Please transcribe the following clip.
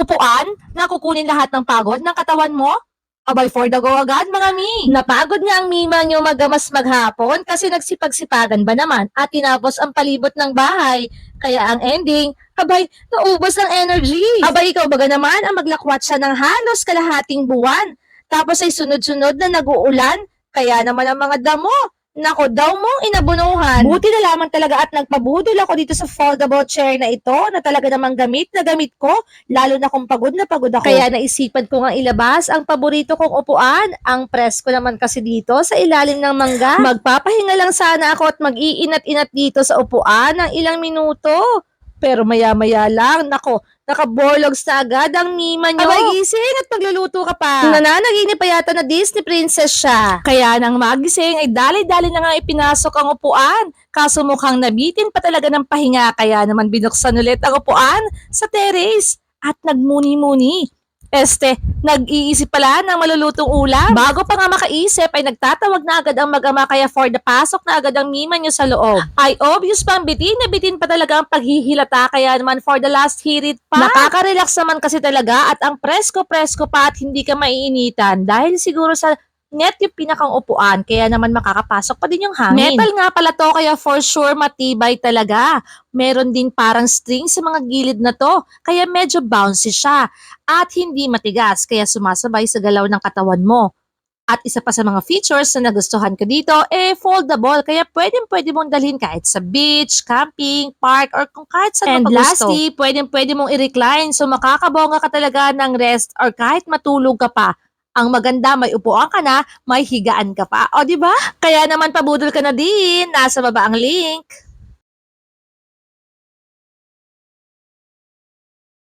upuan na kukunin lahat ng pagod ng katawan mo? Abay for the go agad, mga mi. Napagod nga ang mima nyo magamas maghapon kasi nagsipagsipagan ba naman at tinapos ang palibot ng bahay. Kaya ang ending, abay, naubos ng energy. Abay, ikaw baga naman ang maglakwat siya ng halos kalahating buwan. Tapos ay sunod-sunod na nag-uulan. Kaya naman ang mga damo, Nako daw mong inabunuhan. Buti na lamang talaga at nagpabudol ako dito sa foldable chair na ito na talaga namang gamit na gamit ko, lalo na kung pagod na pagod ako. Kaya naisipan ko nga ilabas ang paborito kong upuan, ang presko naman kasi dito sa ilalim ng mangga. Magpapahinga lang sana ako at mag-iinat-inat dito sa upuan ng ilang minuto. Pero maya-maya lang, nako, nakaborlogs na agad ang mima nyo. Abay, gising at magluluto ka pa. Nananaginip pa yata na Disney princess siya. Kaya nang magising ay dali-dali na nga ipinasok ang upuan. Kaso mukhang nabitin pa talaga ng pahinga kaya naman binuksan ulit ang upuan sa terrace at nagmuni-muni. Este, nag-iisip pala ng malulutong ulam. Bago pa nga makaisip ay nagtatawag na agad ang mag-ama kaya for the pasok na agad ang mima niyo sa loob. Ay obvious pang bitin na bitin pa talaga ang paghihilata kaya naman for the last hirit pa. Nakaka-relax naman kasi talaga at ang presko-presko pa at hindi ka maiinitan dahil siguro sa net yung pinakang upuan, kaya naman makakapasok pa din yung hangin. Metal nga pala to, kaya for sure matibay talaga. Meron din parang string sa mga gilid na to, kaya medyo bouncy siya. At hindi matigas, kaya sumasabay sa galaw ng katawan mo. At isa pa sa mga features na nagustuhan ko dito, eh foldable, kaya pwedeng pwede mong dalhin kahit sa beach, camping, park, or kung kahit saan And mo gusto. lastly, pwedeng pwede mong i-recline, so makakabonga ka talaga ng rest or kahit matulog ka pa. Ang maganda, may upuan ka na, may higaan ka pa. O, di ba? Kaya naman pabudol ka na din. Nasa baba ang link.